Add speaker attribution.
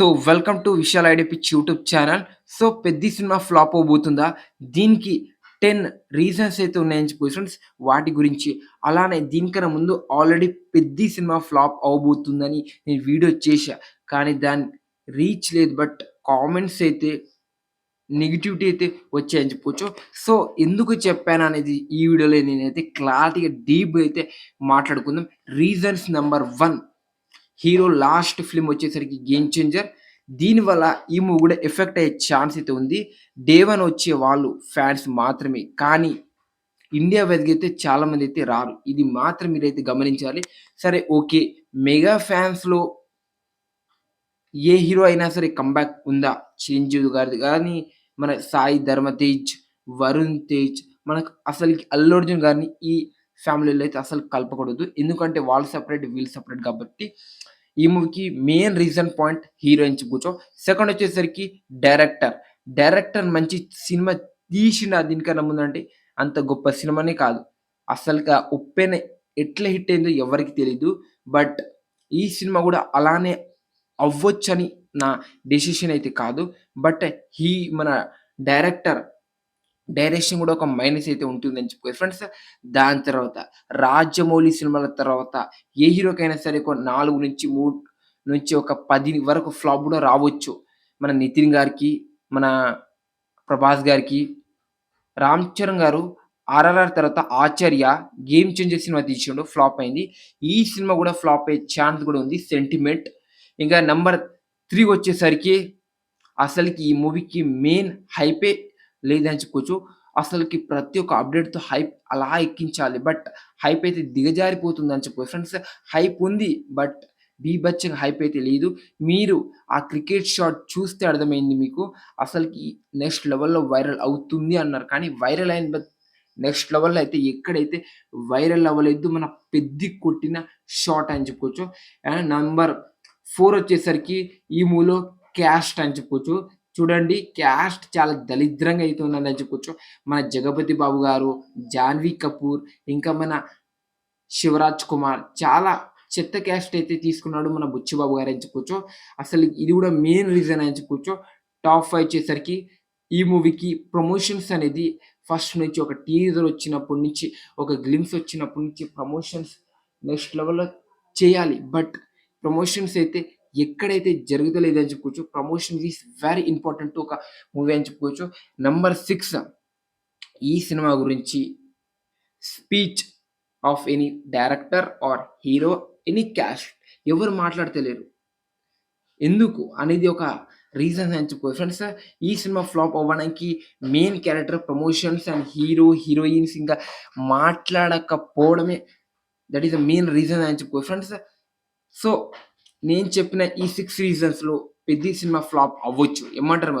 Speaker 1: So welcome to Vishal ID YouTube channel. So పెద్ద cinema flop అవబోతుందా? దీనికి ten reasons అయితే ఉన్నాయని చెప్పి ఫ్రెండ్స్. వాటి గురించి అలానే దీనికన్నా ముందు ఆల్రెడీ పెద్ద సినిమా ఫ్లాప్ అవబోతుందని నేను వీడియో చేశా. కానీ దాని రీచ్ లేదు బట్ కామెంట్స్ అయితే నెగిటివిటీ అయితే వచ్చాయని చెప్పొచ్చు. సో ఎందుకు చెప్పాను అనేది ఈ వీడియోలో నేనైతే క్లారిటీగా డీప్ అయితే మాట్లాడుకుందాం. Reasons number one. Hero last film వచ్చేసరికి గేమ్ చేంజర్ దీనివల్ల ఈ మూవీ కూడా ఎఫెక్ట్ అయ్యే ఛాన్స్ అయితే ఉంది. డే వన్ వచ్చే వాళ్ళు ఫ్యాన్స్ మాత్రమే. కానీ ఇండియా వెతికితే చాలా మంది అయితే రారు. ఇది మాత్రం మీరైతే గమనించాలి. సరే ఓకే. మెగా ఫ్యాన్స్లో ఏ హీరో అయినా సరే కంబ్యాక్ ఉందా? చిరంజీవి గారిది. కానీ మన సాయి ధర్మ తేజ్ వరుణ్ తేజ్ మనకు అసలు అల్లు అర్జున్ గారిని ఈ ఫ్యామిలీలో అయితే అసలు కలపకూడదు. ఎందుకంటే వాళ్ళు సపరేట్ వీళ్ళు సపరేట్ కాబట్టి ఈ మూవీకి మెయిన్ రీజన్ పాయింట్ హీరోయిన్ కూర్చో. సెకండ్ వచ్చేసరికి డైరెక్టర్ డైరెక్టర్ మంచి సినిమా తీసిన దీనికన్నా ముందంటే అంత గొప్ప సినిమానే కాదు. అసలుగా ఉప్పెన ఎట్లా హిట్ అయిందో ఎవరికి తెలీదు. బట్ ఈ సినిమా కూడా అలానే అవ్వొచ్చని నా డెసిషన్ అయితే కాదు. బట్ హీ మన డైరెక్టర్ డైరెక్షన్ కూడా ఒక మైనస్ అయితే ఉంటుందని చెప్పుకోవచ్చు ఫ్రెండ్స్ దాని తర్వాత రాజమౌళి సినిమాల తర్వాత ఏ హీరోకైనా సరే ఒక నాలుగు నుంచి మూడు నుంచి ఒక పది వరకు ఫ్లాప్ కూడా రావచ్చు. మన నితిన్ గారికి మన ప్రభాస్ గారికి. రామ్ చరణ్ గారు ఆర్ఆర్ఆర్ తర్వాత ఆచార్య గేమ్ చేంజర్ సినిమా తీసిండు ఫ్లాప్ అయింది. ఈ సినిమా కూడా ఫ్లాప్ అయ్యే ఛాన్స్ కూడా ఉంది సెంటిమెంట్. ఇంకా నెంబర్ త్రీ వచ్చేసరికి అసలుకి ఈ మూవీకి మెయిన్ హైపే లేదని చెప్పుకోవచ్చు అసలుకి ప్రతి ఒక్క అప్డేట్తో హైప్ అలా ఎక్కించాలి. బట్ హైప్ అయితే దిగజారిపోతుంది అని ఫ్రెండ్స్ హైప్ ఉంది. బట్ బీభత్సంగా హైప్ అయితే లేదు. మీరు ఆ క్రికెట్ షాట్ చూస్తే అర్థమైంది మీకు. అసలుకి నెక్స్ట్ లెవెల్లో వైరల్ అవుతుంది అన్నారు. కానీ వైరల్ అయిన బట్ నెక్స్ట్ లెవెల్లో అయితే ఎక్కడైతే వైరల్ అవ్వలేదు మన పెద్ది కొట్టిన షాట్ అని చెప్పుకోవచ్చు. అండ్ నంబర్ ఫోర్ వచ్చేసరికి ఈ మూలో క్యాస్ట్ అని చెప్పుకోవచ్చు. చూడండి క్యాస్ట్ చాలా దరిద్రంగా అయితే చెప్పుకోవచ్చు మన జగపతి బాబు గారు జాన్వీ కపూర్ ఇంకా మన శివరాజ్ కుమార్ చాలా చెత్త క్యాస్ట్ అయితే తీసుకున్నాడు మన బుచ్చిబాబు గారు అని చెప్పుకోవచ్చు అసలు ఇది కూడా మెయిన్ రీజన్ అని చెప్పుకోవచ్చు టాప్ ఫైవ్ వచ్చేసరికి ఈ మూవీకి ప్రమోషన్స్ అనేది ఫస్ట్ నుంచి ఒక టీజర్ వచ్చినప్పటి నుంచి ఒక గ్లిమ్స్ వచ్చినప్పటి నుంచి ప్రమోషన్స్ నెక్స్ట్ లెవెల్లో చేయాలి. బట్ ప్రమోషన్స్ అయితే ఎక్కడైతే జరుగుతలేదు అని చెప్పుకోవచ్చు ప్రమోషన్ ఈస్ వెరీ ఇంపార్టెంట్ ఒక మూవీ అని చెప్పుకోవచ్చు. నంబర్ సిక్స్ ఈ సినిమా గురించి speech of any director or hero any cast ఎవరు మాట్లాడతలేరు. ఎందుకు? అనేది ఒక రీజన్ అని చెప్పుకోవచ్చు. ఫ్రెండ్స్ ఈ సినిమా ఫ్లాప్ అవ్వడానికి main character promotions and hero heroines ఇంకా మాట్లాడకపోవడమే that is the main reason అని చెప్పుకోవచ్చు. ఫ్రెండ్స్ సో నేను చెప్పిన ఈ సిక్స్ రీజన్స్లో పెద్ద సినిమా ఫ్లాప్ అవ్వచ్చు. ఏమంటారు మరి?